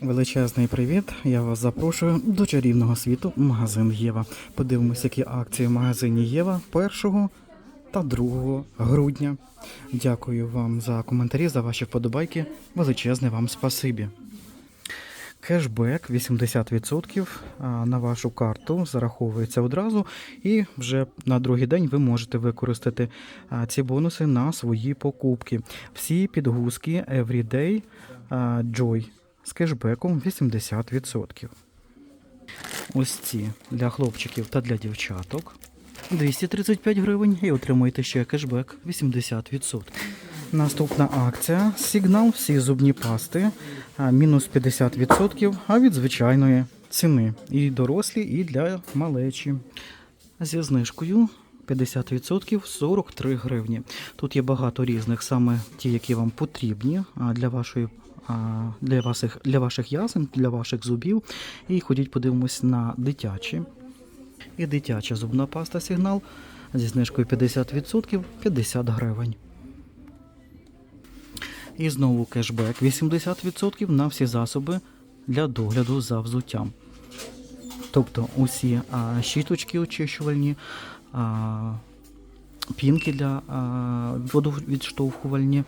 Величезний привіт! Я вас запрошую до чарівного світу магазин Єва. Подивимося, які акції в магазині Єва 1 та 2 грудня. Дякую вам за коментарі, за ваші вподобайки. Величезне вам спасибі. Кешбек 80% на вашу карту зараховується одразу, і вже на другий день ви можете використати ці бонуси на свої покупки. Всі підгузки Everyday Joy з кешбеком 80%. Ось ці для хлопчиків та для дівчаток 235 гривень і отримуєте ще кешбек 80%. Наступна акція сигнал всі зубні пасти мінус 50%, а від звичайної ціни. І дорослі, і для малечі. Зі знижкою 50% 43 гривні. Тут є багато різних, саме ті, які вам потрібні для вашої. Для ваших, для ваших ясен, для ваших зубів. І ходіть подивимось на дитячі. І дитяча зубна паста сигнал зі знижкою 50% 50 гривень. І знову кешбек 80% на всі засоби для догляду за взуттям. Тобто усі а, щіточки очищувальні, а, пінки для а, водовідштовхувальні,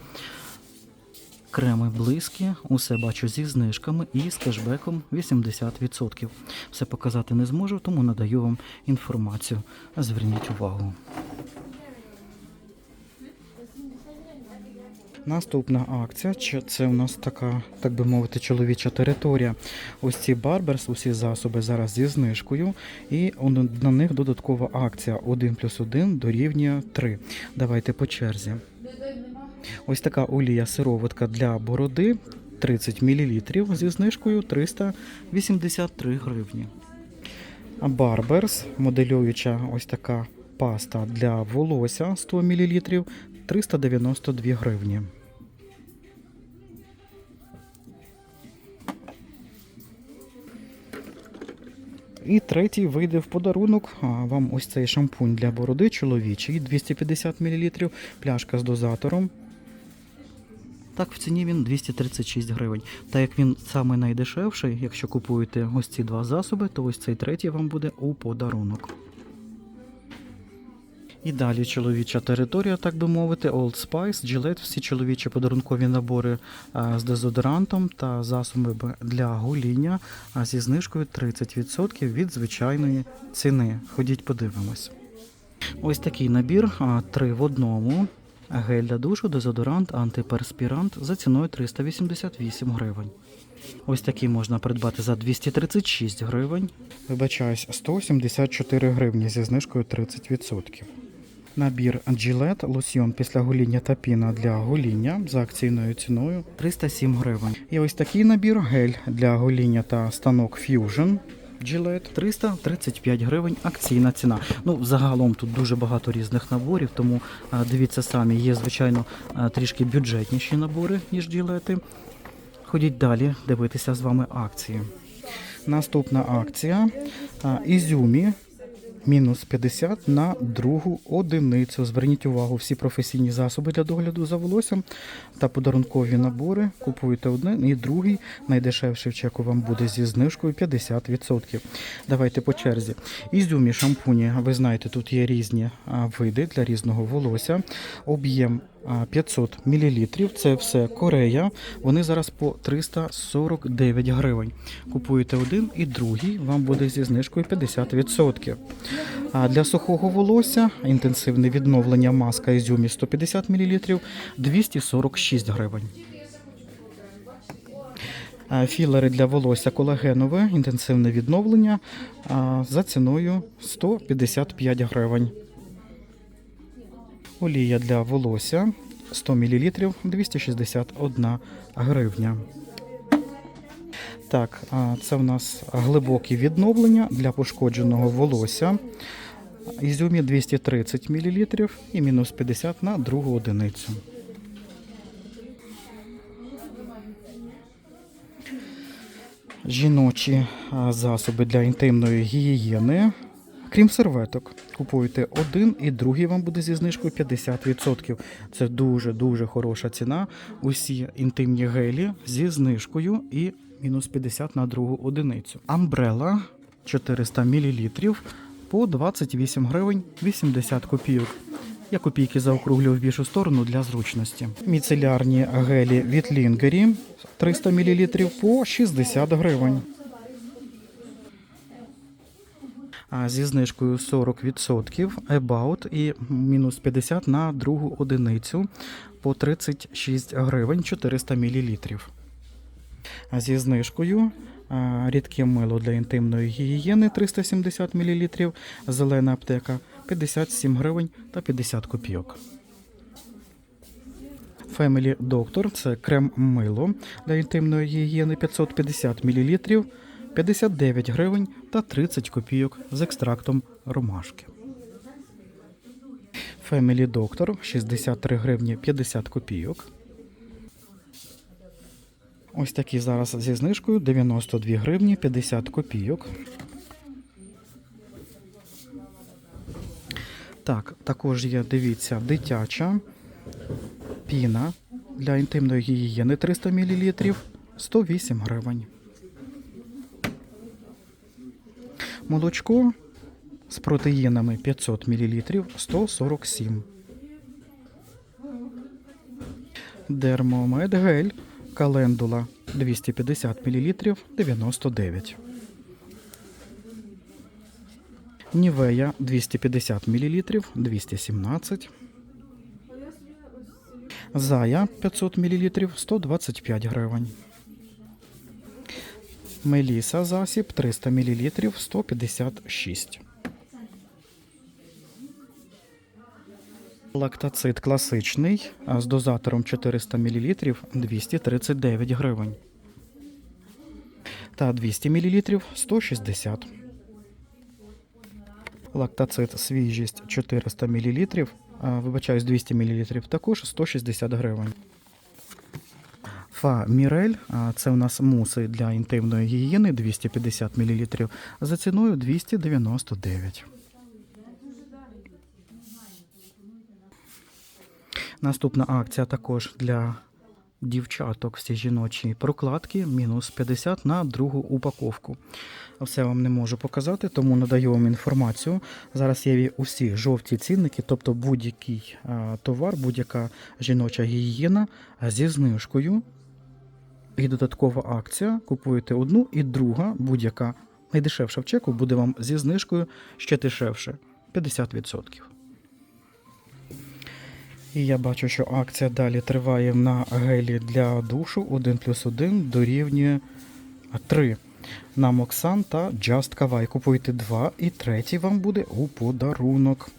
креми блиски, усе бачу зі знижками і з кешбеком 80%. Все показати не зможу, тому надаю вам інформацію. Зверніть увагу. Наступна акція це у нас така, так би мовити, чоловіча територія. Ось ці барберс, усі засоби зараз зі знижкою, і на них додаткова акція 1 плюс 1 дорівнює 3. Давайте по черзі. Ось така олія сироватка для бороди 30 мл зі знижкою 383 гривні. Барберс, моделююча ось така паста для волосся 100 мл 392 гривні. І третій вийде в подарунок. А, Вам ось цей шампунь для бороди чоловічий 250 мл, пляшка з дозатором. Так, в ціні він 236 гривень. Та як він саме найдешевший, якщо купуєте ось ці два засоби, то ось цей третій вам буде у подарунок. І далі чоловіча територія, так би мовити, Old Spice, Gillette, всі чоловічі подарункові набори з дезодорантом та засоби для гоління зі знижкою 30% від звичайної ціни. Ходіть, подивимось. Ось такий набір, три в одному. Гель для душу, дезодорант, антиперспірант за ціною 388 гривень. Ось такий можна придбати за 236 гривень. Вибачаюсь, 174 гривні зі знижкою 30%. Набір Gillette лосьйон після гоління та піна для гоління за акційною ціною 307 гривень. І ось такий набір гель для гоління та станок Fusion Gillette 335 гривень акційна ціна. Ну, загалом тут дуже багато різних наборів, тому дивіться самі, є, звичайно, трішки бюджетніші набори, ніж Gillette. Ходіть далі дивитися з вами акції. Наступна акція Ізюмі мінус 50 на другу одиницю. Зверніть увагу, всі професійні засоби для догляду за волоссям та подарункові набори. Купуйте один і другий. Найдешевший в чеку вам буде зі знижкою 50%. Давайте по черзі. Ізюмі шампуні, ви знаєте, тут є різні види для різного волосся. Об'єм 500 мл. Це все Корея. Вони зараз по 349 гривень. Купуєте один і другий, вам буде зі знижкою 50%. А для сухого волосся інтенсивне відновлення маска Ізюмі 150 мл 246 гривень. Філери для волосся колагенове, інтенсивне відновлення за ціною 155 гривень. Олія для волосся 100 мл 261 гривня. Так, це в нас глибокі відновлення для пошкодженого волосся. Ізюмі 230 мл і мінус 50 на другу одиницю. Жіночі засоби для інтимної гігієни Крім серветок, купуєте один і другий вам буде зі знижкою 50%. Це дуже-дуже хороша ціна. Усі інтимні гелі зі знижкою і мінус 50 на другу одиницю. Амбрела 400 мл по 28 гривень 80 копійок. Я копійки заокруглюю в більшу сторону для зручності. Міцелярні гелі від Лінгері 300 мл по 60 гривень. А зі знижкою 40% About і мінус 50 на другу одиницю по 36 гривень 400 мл. Зі знижкою рідке мило для інтимної гігієни 370 мл, зелена аптека 57 гривень та 50 копійок. Family Doctor це крем мило для інтимної гігієни 550 мл, 59 гривень та 30 копійок з екстрактом ромашки. Family Doctor 63 гривні 50 копійок. Ось такі зараз зі знижкою 92 гривні 50 копійок. Так, також є, дивіться, дитяча піна для інтимної гігієни 300 мл 108 гривень. Молочко з протеїнами 500 мл 147. Дермомед гель календула 250 мл 99. Нівея 250 мл 217. Зая 500 мл 125 гривень. Меліса засіб 300 мл 156. Лактацит класичний з дозатором 400 мл 239 гривень. Та 200 мл 160. Лактацит свіжість 400 мл, вибачаюсь, 200 мл, також 160 гривень. Фа Мірель, це у нас муси для інтимної гігієни 250 мл за ціною 299. Наступна акція також для дівчаток всі жіночі прокладки мінус 50 на другу упаковку. Все вам не можу показати, тому надаю вам інформацію. Зараз є усі жовті цінники, тобто будь-який товар, будь-яка жіноча гігієна зі знижкою. І додаткова акція. Купуєте одну і друга, будь-яка найдешевша в чеку, буде вам зі знижкою ще дешевше 50%. І я бачу, що акція далі триває на гелі для душу 1 плюс 1 дорівнює 3 на Моксан та Just Kawai. Купуйте 2 і третій вам буде у подарунок.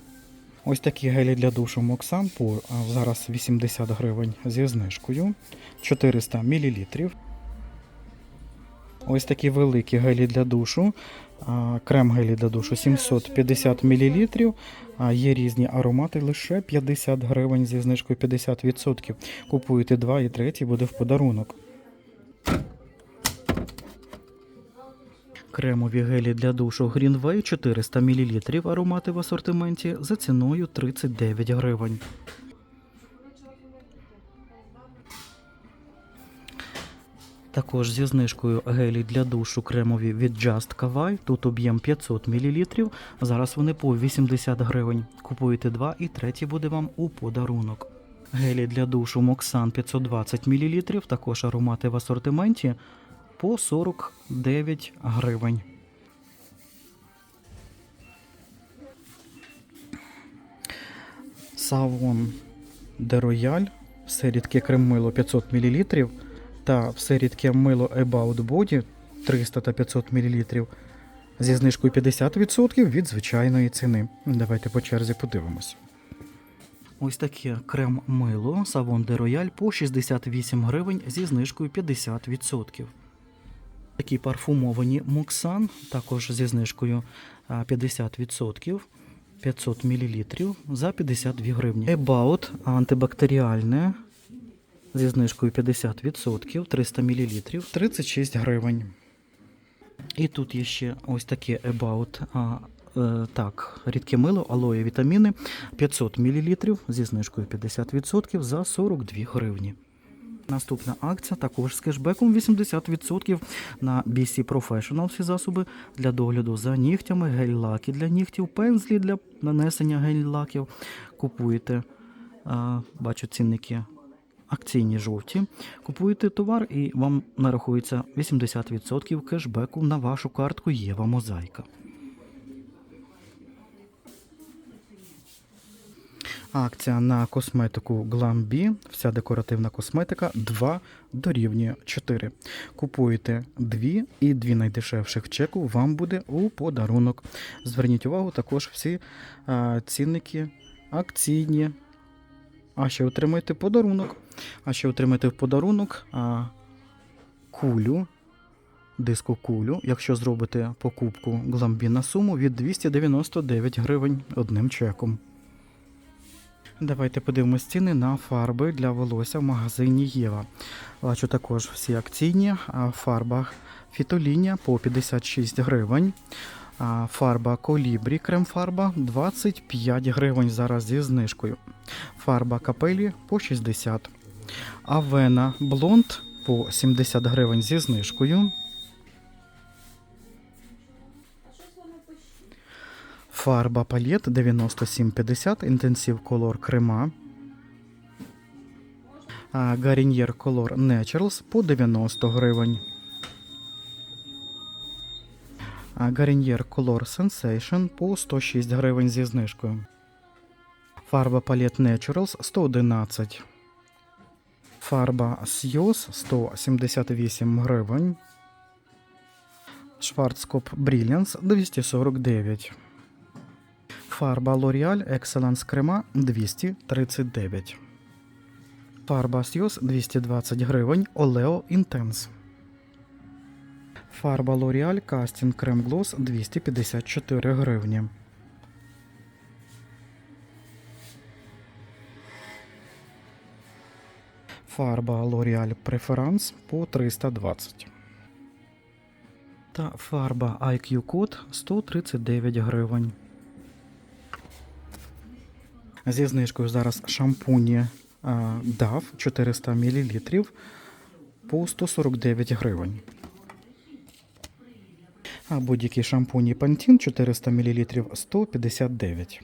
Ось такі гелі для душу Моксан по а, зараз 80 гривень зі знижкою 400 мл. Ось такі великі гелі для душу. Крем гелі для душу 750 мл. Є різні аромати лише 50 гривень зі знижкою 50%. Купуєте два і третій буде в подарунок. Кремові гелі для душу Greenway 400 мл аромати в асортименті за ціною 39 гривень. Також зі знижкою гелі для душу кремові від Just Kawai. Тут об'єм 500 мл. Зараз вони по 80 гривень. Купуєте два і третій буде вам у подарунок. Гелі для душу Moxan 520 мл. Також аромати в асортименті по 49 гривень. Савон де Рояль, все рідке крем-мило 500 мл та все рідке мило About Body 300 та 500 мл зі знижкою 50% від звичайної ціни. Давайте по черзі подивимось. Ось таке крем-мило Savon de Royal по 68 гривень зі знижкою 50%. Такі парфумовані Моксан, також зі знижкою 50%. 500 мл за 52 гривні. About антибактеріальне зі знижкою 50%, 300 мл 36 гривень. І тут є ще ось таке About а, е, так, рідке мило, алоє вітаміни 500 мл зі знижкою 50% за 42 гривні. Наступна акція також з кешбеком 80% на BC Professional всі засоби для догляду за нігтями, гель-лаки для нігтів, пензлі для нанесення гель-лаків. Купуєте, бачу цінники акційні жовті. Купуєте товар і вам нарахується 80% кешбеку на вашу картку Єва Мозаїка. Акція на косметику Glam.B, вся декоративна косметика 2 дорівнює 4. Купуєте 2 і 2 найдешевших чеку вам буде у подарунок. Зверніть увагу, також всі а, цінники акційні. А ще отримаєте подарунок. А ще отримаєте в подарунок а, кулю, диску якщо зробите покупку Glam.B на суму від 299 гривень одним чеком. Давайте подивимось ціни на фарби для волосся в магазині Єва. Бачу також всі акційні. Фарба фітолінія по 56 гривень. Фарба колібрі, крем-фарба 25 гривень зараз зі знижкою. Фарба капелі по 60. Авена блонд по 70 гривень зі знижкою. Фарба палет 9750, інтенсив колор крема. А, Гаріньєр Color Naturals по 90 гривень. А, Гаріньєр Color Sensation по 106 гривень зі знижкою. Фарба палет Naturals 111. Фарба Сйоз 178 гривень. Шварцкоп Brilliance 249. Фарба L'Oreal Excellence крема 239. Фарба Сйоз 220 гривень. Олео Intense. Фарба L'Oreal Casting Крем Gloss 254 гривні. Фарба L'Oreal Preference по 320. Та фарба IQ Code 139 гривень. Зі знижкою зараз шампуні DAV 400 мл по 149 гривень. А будь-які шампуні Pantene 400 мл 159.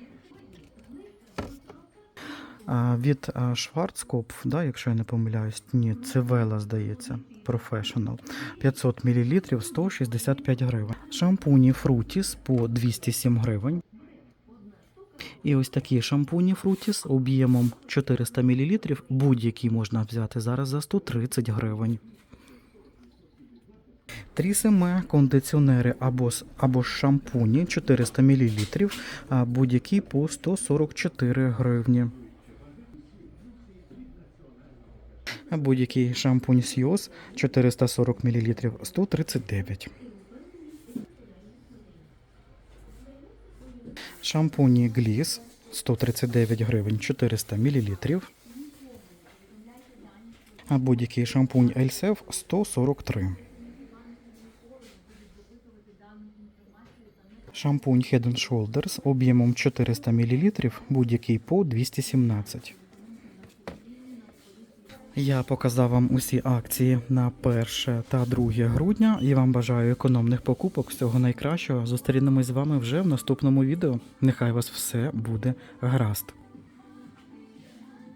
Від а, Schwarzkopf, да, якщо я не помиляюсь, ні, це Вела, здається, Professional. 500 мл 165 гривень. Шампуні Frutis по 207 гривень. І ось такі шампуні Frutis об'ємом 400 мл, будь-які можна взяти зараз за 130 гривень. Трісеме кондиціонери або, або шампуні 400 мл, будь-які по 144 гривні. Будь-який шампунь Сіос 440 мл 139. Шампуні Гліс 139 гривень 400 мл. А будь-який шампунь Ельсев 143. Шампунь Head Shoulders об'ємом 400 мл, будь-який по 217. Я показав вам усі акції на 1 та 2 грудня і вам бажаю економних покупок. Всього найкращого. Зустрінемось з вами вже в наступному відео. Нехай вас все буде гаразд.